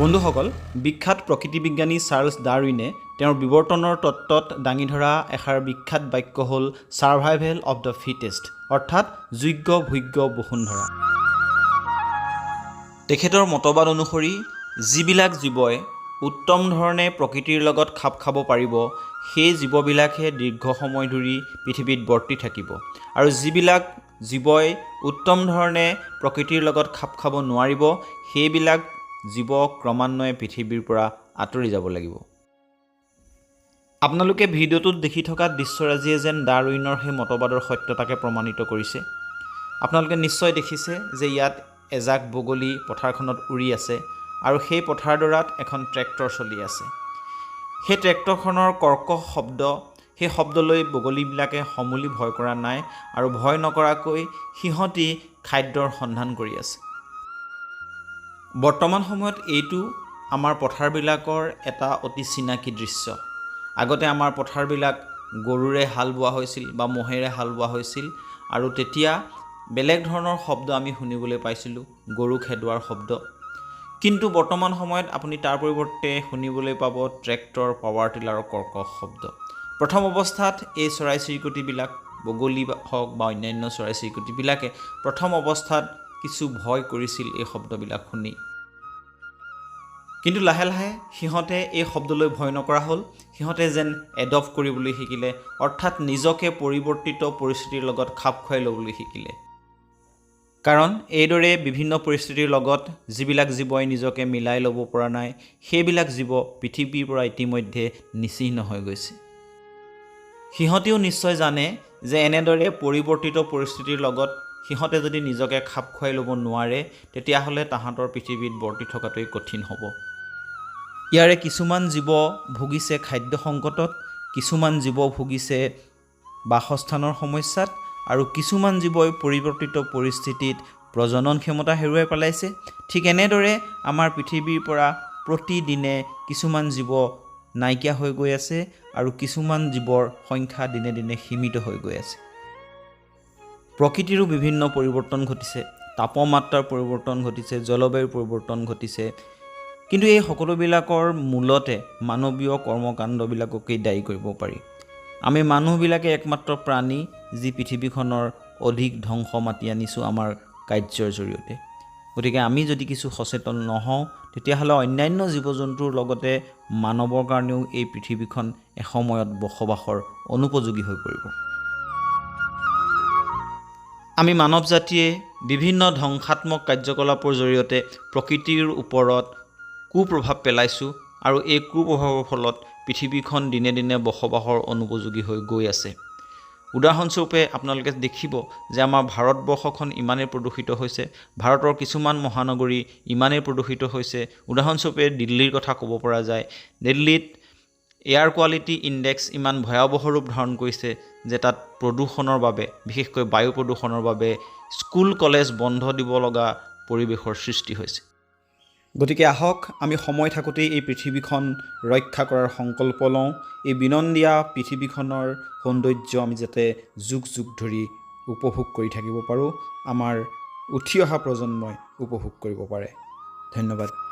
বন্ধুসকল বিখ্যাত প্ৰকৃতি বিজ্ঞানী চাৰ্লছ ডাৰউইনে তেওঁৰ বিৱৰ্তনৰ তত্ত্বত দাঙি ধৰা এষাৰ বিখ্যাত বাক্য হ'ল ছাৰ্ভাইভেল অৱ দ্য ফিটেষ্ট অৰ্থাৎ যোগ্য ভোগ্য বসুন্ধৰা। তেখেতৰ মতবাদ অনুসৰি যিবিলাক জীৱই উত্তম ধৰণে প্ৰকৃতিৰ লগত খাপ খাব পাৰিব সেই জীৱবিলাকহে দীৰ্ঘ সময় ধৰি পৃথিৱীত বৰ্তি থাকিব। আৰু যিবিলাক জীৱই উত্তম ধৰণে প্ৰকৃতিৰ লগত খাপ খাব নোৱাৰিব সেইবিলাক জীৱ ক্ৰমান্বয়ে পৃথিৱীৰ পৰা আঁতৰি যাব লাগিব। আপোনালোকে ভিডিঅ'টোত দেখি থকা দৃশ্যৰাজিয়ে যেন ডাৰউইনৰ সেই মতবাদৰ সত্যতাকে প্ৰমাণিত কৰিছে। আপোনালোকে নিশ্চয় দেখিছে যে ইয়াত এজাক বগলী পথাৰখনত উৰি আছে আৰু সেই পথাৰডৰাত এখন ট্ৰেক্টৰ চলি আছে। সেই ট্ৰেক্টৰখনৰ কৰ্কশ শব্দ সেই শব্দলৈ বগলীবিলাকে সমূলি ভয় কৰা নাই আৰু ভয় নকৰাকৈ সিহঁতি খাদ্যৰ সন্ধান কৰি আছে। বৰ্তমান সময়ত এইটো আমাৰ পথাৰবিলাকৰ এটা অতি চিনাকী দৃশ্য। আগতে আমাৰ পথাৰবিলাক গৰুৰে হাল বোৱা হৈছিল বা মহেৰে হাল বোৱা হৈছিল আৰু তেতিয়া বেলেগ ধৰণৰ শব্দ আমি শুনিবলৈ পাইছিলোঁ গৰু খেদোৱাৰ শব্দ। কিন্তু বৰ্তমান সময়ত আপুনি তাৰ পৰিৱৰ্তে শুনিবলৈ পাব ট্ৰেক্টৰ পাৱাৰ টিলাৰৰ কৰ্কশ শব্দ। প্ৰথম অৱস্থাত এই চৰাই চিৰিকটিবিলাক বগলী হওক বা অন্যান্য চৰাই চিৰিকটিবিলাকে প্ৰথম অৱস্থাত কিছু ভয় কৰিছিল এই শব্দবিলাক শুনি। কিন্তু লাহে লাহে সিহঁতে এই শব্দলৈ ভয় নকৰা হ'ল। সিহঁতে যেন এডপ্ট কৰিবলৈ শিকিলে অৰ্থাৎ নিজকে পৰিৱৰ্তিত পৰিস্থিতিৰ লগত খাপ খুৱাই ল'বলৈ শিকিলে। কাৰণ এইদৰে বিভিন্ন পৰিস্থিতিৰ লগত যিবিলাক জীৱই নিজকে মিলাই ল'ব পৰা নাই সেইবিলাক জীৱ পৃথিৱীৰ পৰা ইতিমধ্যে নিচিহ্ন হৈ গৈছে। সিহঁতেও নিশ্চয় জানে যে এনেদৰে পৰিৱৰ্তিত পৰিস্থিতিৰ লগত সিহঁতে যদি নিজকে খাপ খুৱাই ল'ব নোৱাৰে তেতিয়াহ'লে তাহাঁতৰ পৃথিৱীত বৰ্তি থকাটোৱেই কঠিন হ'ব। ইয়াৰে কিছুমান জীৱ ভুগিছে খাদ্য সংকটত কিছুমান জীৱ ভুগিছে বাসস্থানৰ সমস্যাত আৰু কিছুমান জীৱই পৰিৱৰ্তিত পৰিস্থিতিত প্ৰজনন ক্ষমতা হেৰুৱাই পেলাইছে। ঠিক এনেদৰে আমাৰ পৃথিৱীৰ পৰা প্ৰতিদিনে কিছুমান জীৱ নাইকিয়া হৈ গৈ আছে আৰু কিছুমান জীৱৰ সংখ্যা দিনে দিনে সীমিত হৈ গৈ আছে। প্ৰকৃতিৰো বিভিন্ন পৰিৱৰ্তন ঘটিছে তাপমাত্ৰাৰ পৰিৱৰ্তন ঘটিছে জলবায়ুৰ পৰিৱৰ্তন ঘটিছে। কিন্তু এই সকলোবিলাকৰ মূলতে মানৱীয় কৰ্মকাণ্ডবিলাককেই দায়ী কৰিব পাৰি। আমি মানুহবিলাকে একমাত্ৰ প্ৰাণী যি পৃথিৱীখনৰ অধিক ধ্বংস মাতি আনিছোঁ আমাৰ কাৰ্যৰ জৰিয়তে। গতিকে আমি যদি কিছু সচেতন নহওঁ তেতিয়াহ'লে অন্যান্য জীৱ জন্তুৰ লগতে মানৱৰ কাৰণেও এই পৃথিৱীখন এসময়ত বসবাসৰ অনুপযোগী হৈ পৰিব। আমি মানৱ জাতিয়ে বিভিন্ন ধ্বংসাত্মক কাৰ্যকলাপৰ জৰিয়তে প্ৰকৃতিৰ ওপৰত কুপ্ৰভাৱ পেলাইছোঁ আৰু এই কুপ্ৰভাৱৰ ফলত পৃথিৱীখন দিনে দিনে বসবাসৰ অনুপযোগী হৈ গৈ আছে। উদাহৰণস্বৰূপে আপোনালোকে দেখিব যে আমাৰ ভাৰতবৰ্ষখন ইমানেই প্ৰদূষিত হৈছে ভাৰতৰ কিছুমান মহানগৰী ইমানেই প্ৰদূষিত হৈছে। উদাহৰণস্বৰূপে দিল্লীৰ কথা ক'ব পৰা যায় দিল্লীত এয়াৰ কোৱালিটি ইণ্ডেক্স ইমান ভয়াৱহ ৰূপ ধাৰণ কৰিছে যে তাত প্ৰদূষণৰ বাবে বিশেষকৈ বায়ু প্ৰদূষণৰ বাবে স্কুল কলেজ বন্ধ দিব লগা পৰিৱেশৰ সৃষ্টি হৈছে। গতিকে আহক আমি সময় থাকোঁতেই এই পৃথিৱীখন ৰক্ষা কৰাৰ সংকল্প লওঁ। এই বিনন্দীয়া পৃথিৱীখনৰ সৌন্দৰ্য আমি যাতে যুগ যুগ ধৰি উপভোগ কৰি থাকিব পাৰোঁ আমাৰ উঠি অহা প্ৰজন্মই উপভোগ কৰিব পাৰে। ধন্যবাদ।